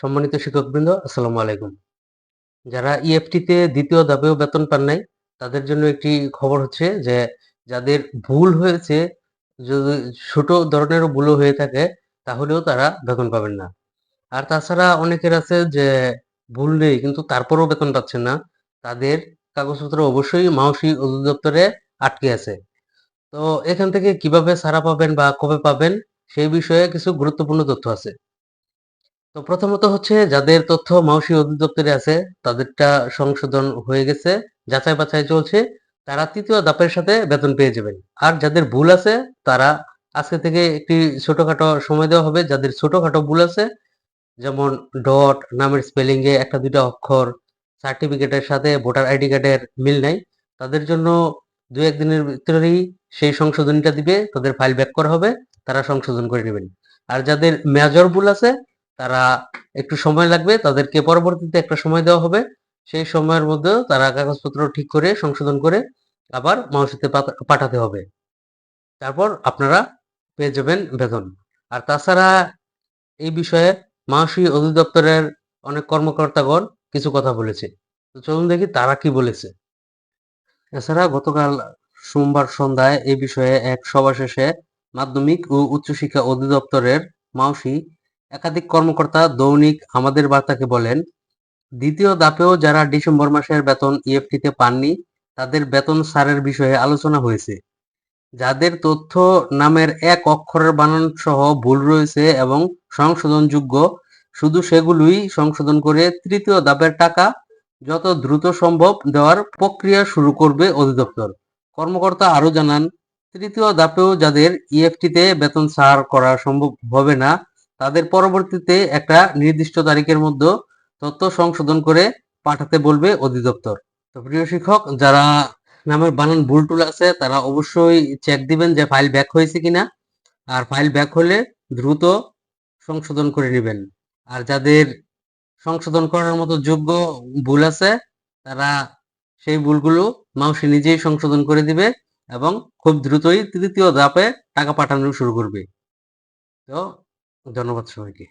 সম্মানিত শিক্ষকবৃন্দ, আসসালামু আলাইকুম। যারা ইএফটিতে দ্বিতীয় ধাপেও বেতন পান নাই, তাদের জন্য একটি খবর হচ্ছে যে, যাদের ভুল হয়েছে, যদি ছোট ধরনেরও ভুলও হয়ে থাকে, তাহলেও তারা বেতন পাবেন না। আর তাছাড়া অনেকের আছে যে, ভুল নেই, কিন্তু তারপরেও বেতন পাচ্ছেন না। তাদের কাগজপত্র অবশ্যই মাউসি অধিদপ্তরে আটকে আছে। তো এখান থেকে কীভাবে ছাড়া পাবেন বা কবে পাবেন, সেই বিষয়ে কিছু গুরুত্বপূর্ণ তথ্য আছে। তো প্রথমত হচ্ছে যাদের তথ্য মাউসি অধিদপ্তরে আছে, তাদেরটা সংশোধন হয়ে গেছে, যাচাই বাছাই চলছে, তারা তৃতীয় দাপের সাথে বেতন পেয়ে যাবেন। আর যাদের ভুল আছে, তারা আজকে থেকে একটি ছোটখাটো সময় দেওয়া হবে। যাদের ছোটখাটো ভুল আছে, যেমন ডট, নামের স্পেলিং এ একটা দুইটা অক্ষর সার্টিফিকেটের সাথে ভোটার আইডি কার্ডের মিল নাই, তাদের জন্য দু একদিনের ভিতরেই সেই সংশোধনীটা দিবে, তাদের ফাইল ব্যাক করা হবে, তারা সংশোধন করে নেবেন। আর যাদের মেজর ভুল আছে তারা একটু সময় লাগবে, তাদেরকে পরবর্তীতে একটা সময় দেওয়া হবে। সেই সময়ের মধ্যে তারা কাগজপত্র ঠিক করে, সংশোধন করে আবার মাউসিতে পাঠাতে হবে। তারপর আপনারা পেয়ে যাবেন বেতন। আর তাছাড়া এই বিষয়ে মাউসি অধিদপ্তরের অনেক কর্মকর্তাগণ কিছু কথা বলেছে। তো চলুন দেখি তারা কি বলেছে। এছাড়া গতকাল সোমবার সন্ধ্যায় এই বিষয়ে এক সভা শেষে মাধ্যমিক ও উচ্চশিক্ষা অধিদপ্তরের মাউসি একাধিক কর্মকর্তা দৈনিক আমাদের বার্তাকে বলেন, দ্বিতীয় দাপেও যারা ডিসেম্বর মাসের বেতন ইএফটিতে পাননি, তাদের বেতন ছাড়ের বিষয়ে আলোচনা হয়েছে। যাদের তথ্য নামের এক অক্ষরের বানান সহ ভুল রয়েছে এবং সংশোধনযোগ্য, শুধু সেগুলোই সংশোধন করে তৃতীয় দাপের টাকা যত দ্রুত সম্ভব দেওয়ার প্রক্রিয়া শুরু করবে অধিদপ্তর। কর্মকর্তা আরও জানান, তৃতীয় দাপেও যাদের ইএফটিতে বেতন ছাড় করা সম্ভব হবে না তাদের পরবর্তীতে একটা নির্দিষ্ট তারিখের মধ্যে তথ্য সংশোধন করে পাঠাতে বলবে অধিদপ্তর। তো প্রিয় শিক্ষক, যারা নামের বানান ভুল টুল আছে, তারা অবশ্যই চেক দিবেন যে ফাইল ব্যাক হয়েছে কিনা। আর ফাইল ব্যাক হলে দ্রুত সংশোধন করে নেবেন। আর যাদের সংশোধন করার মতো যোগ্য ভুল আছে, তারা সেই ভুলগুলো মাউসি নিজেই সংশোধন করে দিবে এবং খুব দ্রুতই তৃতীয় ধাপে টাকা পাঠানো শুরু করবে। তো ধন্যবাদ সবাইকে।